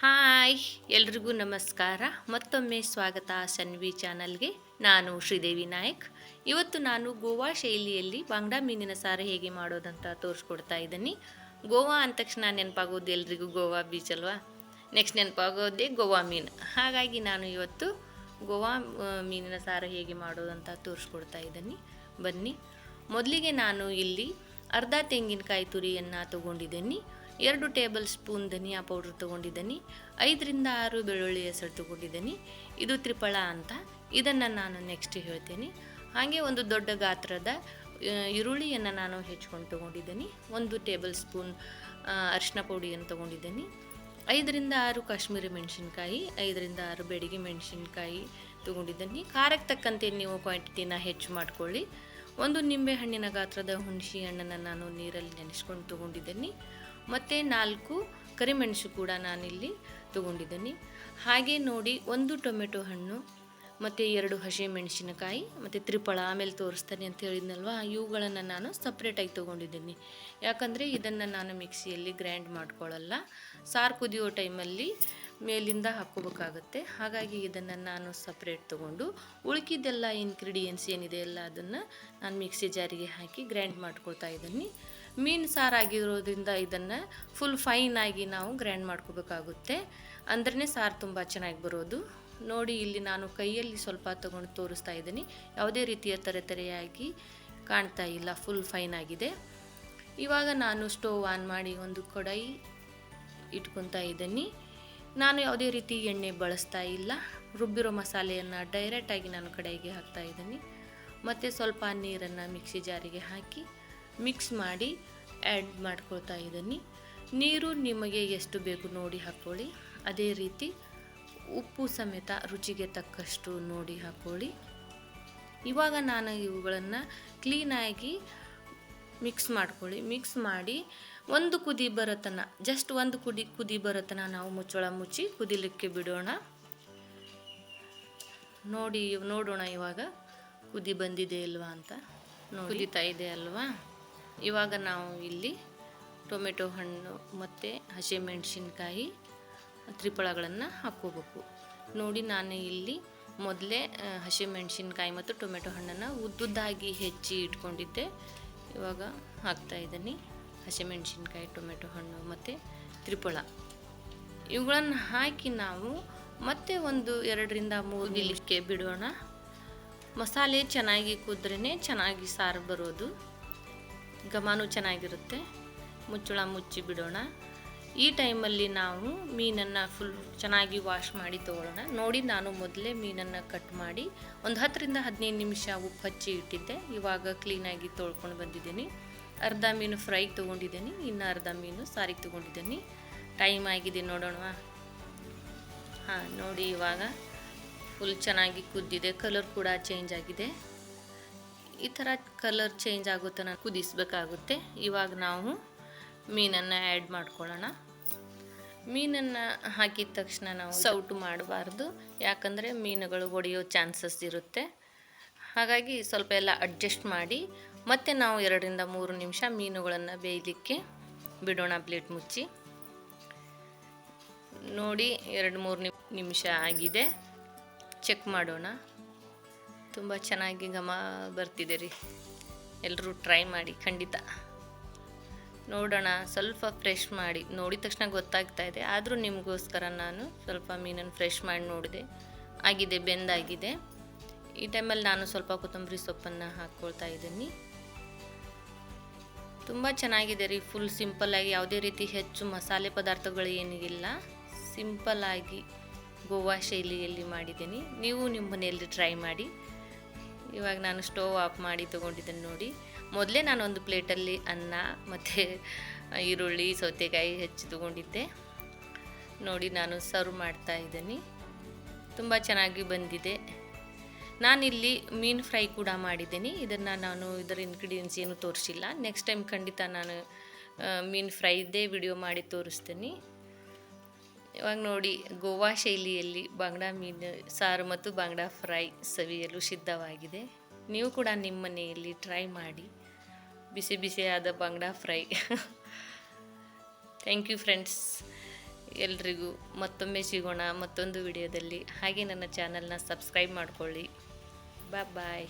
Hi, ಎಲ್ರಿಗೂ ನಮಸ್ಕಾರ. ಮತ್ತೊಮ್ಮೆ ಸ್ವಾಗತ ಸನ್ವಿ ಚಾನಲ್ಗೆ. ನಾನು ಶ್ರೀದೇವಿ ನಾಯಕ್. ಇವತ್ತು ನಾನು ಗೋವಾ ಶೈಲಿಯಲ್ಲಿ ಬಾಂಗ್ಡಾ ಮೀನಿನ ಸಾರು ಹೇಗೆ ಮಾಡೋದಂತ ತೋರಿಸ್ಕೊಡ್ತಾ ಇದ್ದೀನಿ. ಗೋವಾ ಅಂದ ತಕ್ಷಣ ನೆನಪಾಗೋದು ಎಲ್ರಿಗೂ ಗೋವಾ ಬೀಚ್ ಅಲ್ವಾ? ನೆಕ್ಸ್ಟ್ ನೆನಪಾಗೋದೇ ಗೋವಾ ಮೀನು. ಹಾಗಾಗಿ ನಾನು ಇವತ್ತು ಗೋವಾ ಮೀನಿನ ಸಾರು ಹೇಗೆ ಮಾಡೋದಂತ ತೋರಿಸ್ಕೊಡ್ತಾ ಇದ್ದೀನಿ. ಬನ್ನಿ. ಮೊದಲಿಗೆ ನಾನು ಇಲ್ಲಿ ಅರ್ಧ ತೆಂಗಿನಕಾಯಿ ತುರಿಯನ್ನು ತಗೊಂಡಿದ್ದೀನಿ. ಎರಡು ಟೇಬಲ್ ಸ್ಪೂನ್ ಧನಿಯಾ ಪೌಡ್ರ್ ತೊಗೊಂಡಿದ್ದೀನಿ, ಐದರಿಂದ ಆರು ಬೆಳ್ಳುಳ್ಳಿ ಹೆಸರು ತೊಗೊಂಡಿದ್ದೀನಿ, ಇದು ತ್ರಿಪಳ ಅಂತ. ಇದನ್ನು ನಾನು ನೆಕ್ಸ್ಟ್ ಹೇಳ್ತೀನಿ. ಹಾಗೆ ಒಂದು ದೊಡ್ಡ ಗಾತ್ರದ ಈರುಳ್ಳಿಯನ್ನು ನಾನು ಹೆಚ್ಕೊಂಡು ತೊಗೊಂಡಿದ್ದೀನಿ, ಒಂದು ಟೇಬಲ್ ಸ್ಪೂನ್ ಅರಿಶಿನ ಪುಡಿಯನ್ನು ತೊಗೊಂಡಿದ್ದೀನಿ, ಐದರಿಂದ ಆರು ಕಾಶ್ಮೀರಿ ಮೆಣಸಿನ್ಕಾಯಿ, ಐದರಿಂದ ಆರು ಬೆಡಿಗೆ ಮೆಣಸಿನ್ಕಾಯಿ ತೊಗೊಂಡಿದ್ದೀನಿ. ಖಾರಕ್ಕೆ ತಕ್ಕಂತೆ ನೀವು ಕ್ವಾಂಟಿಟಿನ ಹೆಚ್ಚು ಮಾಡ್ಕೊಳ್ಳಿ. ಒಂದು ನಿಂಬೆ ಹಣ್ಣಿನ ಗಾತ್ರದ ಹುಣಸೆ ಹಣ್ಣನ್ನು ನಾನು ನೀರಲ್ಲಿ ನೆನೆಸ್ಕೊಂಡು ತೊಗೊಂಡಿದ್ದೀನಿ. ಮತ್ತು ನಾಲ್ಕು ಕರಿಮೆಣಸು ಕೂಡ ನಾನಿಲ್ಲಿ ತೊಗೊಂಡಿದ್ದೀನಿ. ಹಾಗೆ ನೋಡಿ ಒಂದು ಟೊಮೆಟೊ ಹಣ್ಣು, ಮತ್ತು ಎರಡು ಹಸಿ ಮೆಣಸಿನಕಾಯಿ ಮತ್ತು ತ್ರಿಪಳ ಆಮೇಲೆ ತೋರಿಸ್ತಾನೆ ಅಂತ ಹೇಳಿದ್ನಲ್ವ? ಇವುಗಳನ್ನು ನಾನು ಸಪ್ರೇಟಾಗಿ ತೊಗೊಂಡಿದ್ದೀನಿ. ಯಾಕಂದರೆ ಇದನ್ನು ನಾನು ಮಿಕ್ಸಿಯಲ್ಲಿ ಗ್ರೈಂಡ್ ಮಾಡ್ಕೊಳ್ಳಲ್ಲ ಸಾರು ಕುದಿಯೋ ಟೈಮಲ್ಲಿ ಮೇಲಿಂದ ಹಾಕ್ಕೋಬೇಕಾಗತ್ತೆ. ಹಾಗಾಗಿ ಇದನ್ನು ನಾನು ಸಪ್ರೇಟ್ ತೊಗೊಂಡು ಉಳಿಕಿದ್ದೆಲ್ಲ ಇಂಗ್ರೀಡಿಯೆಂಟ್ಸ್ ಏನಿದೆ ಎಲ್ಲ ಅದನ್ನು ನಾನು ಮಿಕ್ಸಿ ಜಾರಿಗೆ ಹಾಕಿ ಗ್ರೈಂಡ್ ಮಾಡ್ಕೊಳ್ತಾ ಇದ್ದೀನಿ. ಮೀನು ಸಾರಾಗಿರೋದ್ರಿಂದ ಇದನ್ನು ಫುಲ್ ಫೈನಾಗಿ ನಾವು ಗ್ರೈಂಡ್ ಮಾಡ್ಕೋಬೇಕಾಗುತ್ತೆ. ಅಂದ್ರೇ ಸಾರು ತುಂಬ ಚೆನ್ನಾಗಿ ಬರೋದು. ನೋಡಿ, ಇಲ್ಲಿ ನಾನು ಕೈಯಲ್ಲಿ ಸ್ವಲ್ಪ ತಗೊಂಡು ತೋರಿಸ್ತಾ ಇದ್ದೀನಿ. ಯಾವುದೇ ರೀತಿಯ ತರೆತರೆಯಾಗಿ ಕಾಣ್ತಾ ಇಲ್ಲ ಫುಲ್ ಫೈನ್ ಆಗಿದೆ. ಇವಾಗ ನಾನು ಸ್ಟೋವ್ ಆನ್ ಮಾಡಿ ಒಂದು ಕಡಾಯಿ ಇಟ್ಕೊತಾ ಇದ್ದೀನಿ. ನಾನು ಯಾವುದೇ ರೀತಿ ಎಣ್ಣೆ ಬಳಸ್ತಾ ಇಲ್ಲ. ರುಬ್ಬಿರೋ ಮಸಾಲೆಯನ್ನು ಡೈರೆಕ್ಟಾಗಿ ನಾನು ಕಡಾಯಿಗೆ ಹಾಕ್ತಾ ಇದ್ದೀನಿ. ಮತ್ತು ಸ್ವಲ್ಪ ನೀರನ್ನು ಮಿಕ್ಸಿ ಜಾರಿಗೆ ಹಾಕಿ ಮಿಕ್ಸ್ ಮಾಡಿ ಆ್ಯಡ್ ಮಾಡ್ಕೊಳ್ತಾ ಇದ್ದೀನಿ ನೀರು ನಿಮಗೆ ಎಷ್ಟು ಬೇಕು ನೋಡಿ ಹಾಕ್ಕೊಳ್ಳಿ ಅದೇ ರೀತಿ ಉಪ್ಪು ಸಮೇತ ರುಚಿಗೆ ತಕ್ಕಷ್ಟು ನೋಡಿ ಹಾಕ್ಕೊಳ್ಳಿ ಇವಾಗ ನಾನು ಇವುಗಳನ್ನು ಕ್ಲೀನಾಗಿ ಮಿಕ್ಸ್ ಮಾಡ್ಕೊಳ್ಳಿ. ಮಿಕ್ಸ್ ಮಾಡಿ ಒಂದು ಕುದಿ ಬರೋತನ ಜಸ್ಟ್ ಒಂದು ಕುದಿ ಕುದಿ ಬರೋತನ ನಾವು ಮುಚ್ಚಳ ಮುಚ್ಚಿ ಕುದಿಲಿಕ್ಕೆ ಬಿಡೋಣ. ನೋಡಿ, ನೋಡೋಣ ಇವಾಗ. ಕುದಿ ಬಂದಿದೆ ಇಲ್ವಾ ಅಂತ. ಕುದಿತಾ ಇದೆ ಅಲ್ವಾ? ಇವಾಗ ನಾವು ಇಲ್ಲಿ ಟೊಮೆಟೊ ಹಣ್ಣು ಮತ್ತು ಹಸಿಮೆಣಸಿನ್ಕಾಯಿ ತ್ರಿಪಳಗಳನ್ನು ಹಾಕ್ಕೋಬೇಕು. ನೋಡಿ ನಾನು ಇಲ್ಲಿ ಮೊದಲೇ ಹಸಿಮೆಣಸಿನ್ಕಾಯಿ ಮತ್ತು ಟೊಮೆಟೊ ಹಣ್ಣನ್ನು ಉದ್ದುದ್ದಾಗಿ ಹೆಚ್ಚಿ ಇಟ್ಕೊಂಡಿದ್ದೆ. ಇವಾಗ ಹಾಕ್ತಾ ಇದ್ದೀನಿ. ಹಸಿಮೆಣಸಿನ್ಕಾಯಿ ಟೊಮೆಟೊ ಹಣ್ಣು ಮತ್ತು ತ್ರಿಪಳ. ಇವುಗಳನ್ನು ಹಾಕಿ ನಾವು ಮತ್ತೆ ಒಂದು ಎರಡರಿಂದ ಮೂರು ನಿಲಿಕ್ಕೆ ಬಿಡೋಣ. ಮಸಾಲೆ ಚೆನ್ನಾಗಿ ಕುದ್ರೇ ಚೆನ್ನಾಗಿ ಸಾರು ಬರೋದು. ಘಮನೂ ಚೆನ್ನಾಗಿರುತ್ತೆ. ಮುಚ್ಚಳ ಮುಚ್ಚಿ ಬಿಡೋಣ. ಈ ಟೈಮಲ್ಲಿ ನಾವು ಮೀನನ್ನು ಫುಲ್ ಚೆನ್ನಾಗಿ ವಾಶ್ ಮಾಡಿ ತೊಗೊಳ್ಳೋಣ ನೋಡಿ ನಾನು ಮೊದಲೇ ಮೀನನ್ನು ಕಟ್ ಮಾಡಿ ಒಂದು ಹತ್ತರಿಂದ ಹದಿನೈದು ನಿಮಿಷ ಉಪ್ಪು ಹಚ್ಚಿ ಇಟ್ಟಿದ್ದೆ. ಇವಾಗ ಕ್ಲೀನಾಗಿ ತೊಳ್ಕೊಂಡು ಬಂದಿದ್ದೀನಿ. ಅರ್ಧ ಮೀನು ಫ್ರೈಗೆ ತೊಗೊಂಡಿದ್ದೀನಿ. ಇನ್ನು ಅರ್ಧ ಮೀನು ಸಾರಿಗೆ ತೊಗೊಂಡಿದ್ದೀನಿ. ಟೈಮ್ ಆಗಿದೆ ನೋಡೋಣವಾ ಹಾಂ, ನೋಡಿ ಇವಾಗ ಫುಲ್ ಚೆನ್ನಾಗಿ ಕುದ್ದಿದೆ. ಕಲರ್ ಕೂಡ ಚೇಂಜ್ ಆಗಿದೆ. ಈ ಥರ ಕಲರ್ ಚೇಂಜ್ ಆಗುತ್ತೆ ನಾನು ಕುದಿಸ್ಬೇಕಾಗುತ್ತೆ. ಇವಾಗ ನಾವು ಮೀನನ್ನು ಆ್ಯಡ್ ಮಾಡ್ಕೊಳ್ಳೋಣ. ಮೀನನ್ನು ಹಾಕಿದ ತಕ್ಷಣ ನಾವು ಸೌಟು ಮಾಡಬಾರ್ದು ಯಾಕಂದರೆ ಮೀನುಗಳು ಒಡೆಯೋ ಚಾನ್ಸಸ್ ಇರುತ್ತೆ. ಹಾಗಾಗಿ ಸ್ವಲ್ಪ ಎಲ್ಲ ಅಡ್ಜಸ್ಟ್ ಮಾಡಿ ಮತ್ತೆ ನಾವು ಎರಡರಿಂದ ಮೂರು ನಿಮಿಷ ಮೀನುಗಳನ್ನು ಬೇಯಲಿಕ್ಕೆ ಬಿಡೋಣ ಪ್ಲೇಟ್ ಮುಚ್ಚಿ. ನೋಡಿ ಎರಡು ಮೂರು ನಿಮಿಷ ಆಗಿದೆ. ಚೆಕ್ ಮಾಡೋಣ. ತುಂಬ ಚೆನ್ನಾಗಿ ಘಮ ಬರ್ತಿದೆ ರೀ. ಎಲ್ಲರೂ ಟ್ರೈ ಮಾಡಿ, ಖಂಡಿತ. ನೋಡೋಣ, ಸ್ವಲ್ಪ ಫ್ರೆಶ್ ಮಾಡಿ. ನೋಡಿದ ತಕ್ಷಣ ಗೊತ್ತಾಗ್ತಾ ಇದೆ. ಆದರೂ ನಿಮಗೋಸ್ಕರ ನಾನು ಸ್ವಲ್ಪ ಮೀನನ್ನು ಫ್ರೆಶ್ ಮಾಡಿ ನೋಡಿದೆ. ಆಗಿದೆ, ಬೆಂದಾಗಿದೆ. ಈ ಟೈಮಲ್ಲಿ ನಾನು ಸ್ವಲ್ಪ ಕೊತ್ತಂಬರಿ ಸೊಪ್ಪನ್ನು ಹಾಕ್ಕೊಳ್ತಾ ಇದ್ದೀನಿ. ತುಂಬ ಚೆನ್ನಾಗಿದೆ ರೀ. ಫುಲ್ ಸಿಂಪಲ್ಲಾಗಿ ಯಾವುದೇ ರೀತಿ ಹೆಚ್ಚು ಮಸಾಲೆ ಪದಾರ್ಥಗಳು ಏನಿಲ್ಲ ಸಿಂಪಲ್ಲಾಗಿ ಗೋವಾ ಶೈಲಿಯಲ್ಲಿ ಮಾಡಿದ್ದೀನಿ. ನೀವು ನಿಮ್ಮ ಮನೆಯಲ್ಲಿ ಟ್ರೈ ಮಾಡಿ. ಇವಾಗ ನಾನು ಸ್ಟೋವ್ ಆಫ್ ಮಾಡಿ ತೊಗೊಂಡಿದ್ದೇನೆ ನೋಡಿ. ಮೊದಲೇ ನಾನು ಒಂದು ಪ್ಲೇಟಲ್ಲಿ ಅನ್ನ, ಮತ್ತು ಈರುಳ್ಳಿ, ಸೌತೆಕಾಯಿ ಹೆಚ್ಚಿ ತೊಗೊಂಡಿದ್ದೆ. ನೋಡಿ ನಾನು ಸರ್ವ್ ಮಾಡ್ತಾ ಇದ್ದೀನಿ. ತುಂಬ ಚೆನ್ನಾಗಿ ಬಂದಿದೆ. ನಾನಿಲ್ಲಿ ಮೀನು ಫ್ರೈ ಕೂಡ ಮಾಡಿದ್ದೀನಿ. ಇದನ್ನು ನಾನು ಇದರ ಇನ್ಗ್ರೀಡಿಯೆಂಟ್ಸ್ ಏನು ತೋರಿಸಿಲ್ಲ. ನೆಕ್ಸ್ಟ್ ಟೈಮ್ ಖಂಡಿತ ನಾನು ಮೀನು ಫ್ರೈದೇ ವಿಡಿಯೋ ಮಾಡಿ ತೋರಿಸ್ತೀನಿ. ಇವಾಗ ನೋಡಿ ಗೋವಾ ಶೈಲಿಯಲ್ಲಿ ಬಾಂಗ್ಡಾ ಮೀನು, ಸಾರು ಮತ್ತು ಬಾಂಗ್ಡಾ ಫ್ರೈ ಸವಿಯಲು ಸಿದ್ಧವಾಗಿದೆ. ನೀವು ಕೂಡ ನಿಮ್ಮ ಮನೆಯಲ್ಲಿ ಟ್ರೈ ಮಾಡಿ. ಬಿಸಿ ಬಿಸಿಯಾದ ಬಾಂಗ್ಡಾ ಫ್ರೈ. Thank you friends. ಎಲ್ರಿಗೂ ಮತ್ತೊಮ್ಮೆ ಸಿಗೋಣ ಮತ್ತೊಂದು ವಿಡಿಯೋದಲ್ಲಿ. ಹಾಗೆ ನನ್ನ ಚಾನಲ್ನ ಸಬ್ಸ್ಕ್ರೈಬ್ ಮಾಡ್ಕೊಳ್ಳಿ. ಬಾಯ್ ಬಾಯ್.